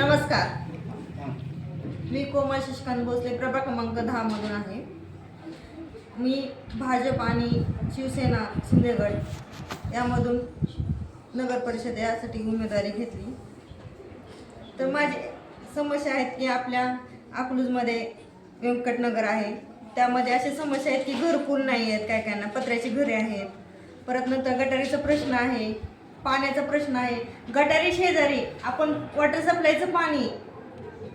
नमस्कार. मी कोमल शशिकांत भोसले प्रभा क्रमांक दहामधून आहे. मी भाजप आणि शिवसेना सिंधेगड यामधून नगर परिषद यासाठी उमेदवारी घेतली. तर माझी समस्या आहेत की आपल्या अकलूजमध्ये व्यंकटनगर आहे. त्यामध्ये अशा समस्या आहेत की घरकुल नाही आहेत काय कायना पत्र्याची घरे आहेत. परत नंतर गटारीचा प्रश्न आहे पाण्याचा प्रश्न आहे. गटारी शेजारी आपण वॉटर सप्लायचं पाणी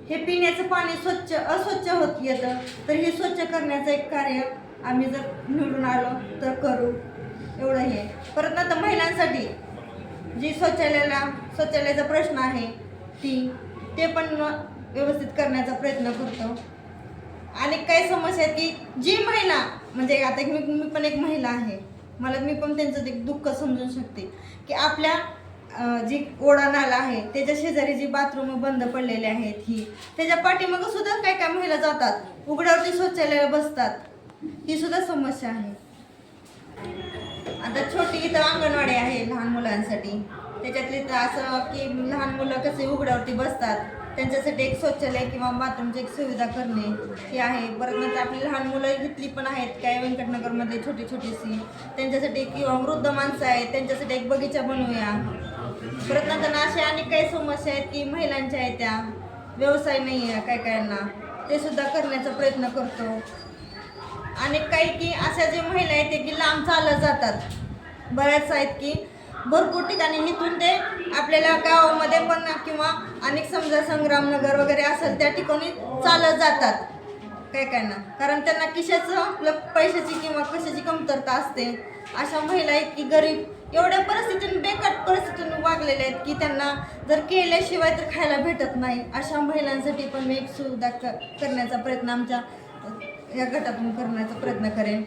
हे पिण्याचं पाणी स्वच्छ अस्वच्छ होत येतं. तर हे स्वच्छ करण्याचं एक कार्य आम्ही जर निवडून आलो तर करू. एवढं हे. परत नंतर महिलांसाठी जी शौचालयाला शौचालयाचा प्रश्न आहे ती ते पण व्यवस्थित करण्याचा प्रयत्न करतो. आणि काही समस्या आहेत की जी महिला म्हणजे आता मी मी पण एक महिला आहे. मला मी पण त्यांचं ते दुःख समजून शकते. की आपल्या जी ओढा नाला आहे त्याच्या शेजारी जी बाथरूम बंद पडलेले आहेत ही त्याच्या पाठीमागं सुद्धा काय काय महिला जातात? उघड्यावरती शौचालयाला बसतात. ही सुद्धा समस्या आहे. आता छोटी इथं अंगणवाडी आहे लहान मुलांसाठी. त्याच्यातले तर असं की लहान मुलं कसे उघड्यावरती बसतात त्यांच्यासाठी एक शौचालय किंवा बाथरूमची एक सुविधा करणे हे आहे. परत नंतर आपली लहान मुलं घेतली पण आहेत काय व्यंकटनगरमध्ये छोटी छोटीशी त्यांच्यासाठी किंवा वृद्ध माणसं आहेत त्यांच्यासाठी एक बगीचा बनवूया. परत नंतर अशा अनेक काही समस्या आहेत की महिलांच्या आहेत त्या. व्यवसाय नाही आहे काय कायांना ते सुद्धा करण्याचा प्रयत्न करतो. आणि काही की अशा जे महिला आहेत ते की लांब चालत जातात. बऱ्याच आहेत की भरपूर ठिकाणी इथून ते आपल्याला गावामध्ये पण किंवा अनेक समजा संग्रामनगर वगैरे असेल त्या ठिकाणी चालत जातात. काय काय ना. कारण त्यांना किशाचं आपलं पैशाची किंवा कशाची कमतरता असते. अशा महिला आहेत की गरीब. एवढ्या परिस्थितीतून बेकार परिस्थितीतून वागलेल्या आहेत की त्यांना जर केल्याशिवाय तर खायला भेटत नाही. अशा महिलांसाठी पण मी एक सुविधा क करण्याचा प्रयत्न आमच्या या गटातून करण्याचा प्रयत्न करेन.